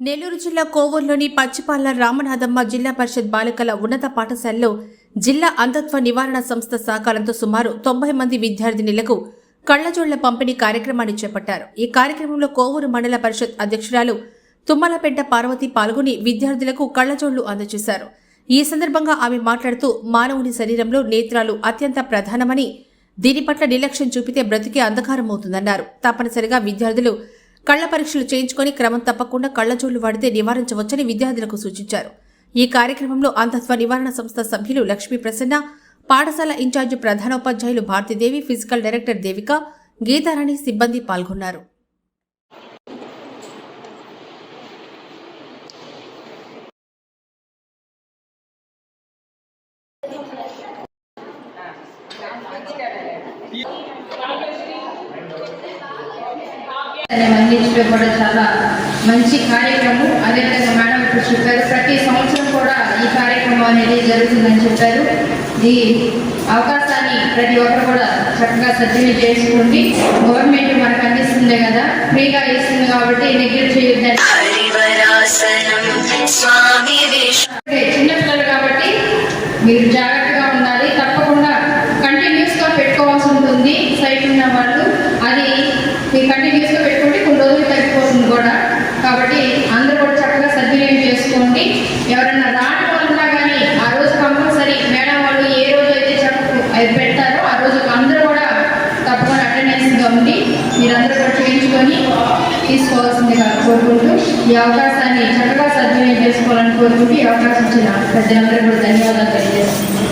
నెల్లూరు జిల్లా కోవూరులోని పచ్చిపాల రామనాథమ్మ జిల్లా పరిషత్ బాలికల ఉన్నత పాఠశాలలో జిల్లా అంధత్వ నివారణ సంస్థ సహకారంతో సుమారు తొంభై మంది విద్యార్థినిలకు కళ్ళజోళ్ళ పంపిణీ కార్యక్రమాన్ని చేపట్టారు. ఈ కార్యక్రమంలో కోవూరు మండల పరిషత్ అధ్యక్షురాలు తుమ్మలపెంట పార్వతి పాల్గొని విద్యార్థులకు కళ్ళజోళ్ళు అందజేశారు. ఈ సందర్భంగా ఆమె మాట్లాడుతూ మానవుని శరీరంలో నేత్రాలు అత్యంత ప్రధానమని దీని పట్ల నిర్లక్ష్యం చూపితే బ్రతికే అంధకారమవుతుందన్నారు. తప్పనిసరిగా విద్యార్థులు కళ్ళ పరీక్షలు చేయించుకొని క్రమం తప్పకుండా కళ్ళజోళ్ళు వాడితే నివారించవచ్చని విద్యార్థులకు సూచించారు. ఈ కార్యక్రమంలో అంధత్వ నివారణ సంస్థ సభ్యులు లక్ష్మీ ప్రసన్న పాఠశాల ఇన్ఛార్జి ప్రధానోపాధ్యాయులు భారతీదేవి ఫిజికల్ డైరెక్టర్ దేవిక గీతారాణి సిబ్బంది పాల్గొన్నారు. అందించడం కూడా చాలా మంచి కార్యక్రమం. అదేవిధంగా మేడం ఇప్పుడు చెప్పారు ప్రతి సంవత్సరం కూడా ఈ కార్యక్రమం అనేది జరుగుతుందని చెప్పారు. ఈ అవకాశాన్ని ప్రతి ఒక్కరు కూడా చక్కగా సద్వినియోగం చేసుకోండి. గవర్నమెంట్ మనకు అందిస్తుంది కదా ఫ్రీగా ఇస్తుంది కాబట్టి నెగ్లెక్ట్ చేయొద్దని చిన్నపిల్లలు కాబట్టి మీరు జాగ్రత్తగా ఉండాలి. తప్పకుండా కంటిన్యూస్గా పెట్టుకోవాల్సి ఉంటుంది. సైట్ ఉన్న వాళ్ళు అది మీరు కంటిన్యూస్గా పెట్టుకుంటే కొన్ని రోజులు తగ్గిపోతుంది కూడా కాబట్టి అందరూ కూడా చక్కగా సద్వినియోగం చేసుకోండి ఎవరైనా రాని కానీ ఆ రోజు కంపల్సరీ మేడం వాళ్ళు ఏ రోజు అయితే చెప్పు అది పెడతారో ఆ రోజు అందరూ కూడా తప్పకుండా అటెండెన్స్ ఉండి మీరందరూ కూడా చేయించుకొని తీసుకోవాల్సిందిగా కోరుకుంటూ ఈ అవకాశాన్ని చక్కగా సద్వినియోగం చేసుకోవాలని కోరుకుంటూ ఈ అవకాశం ఇచ్చిన ప్రజలందరూ కూడా ధన్యవాదాలు తెలియజేస్తున్నాను.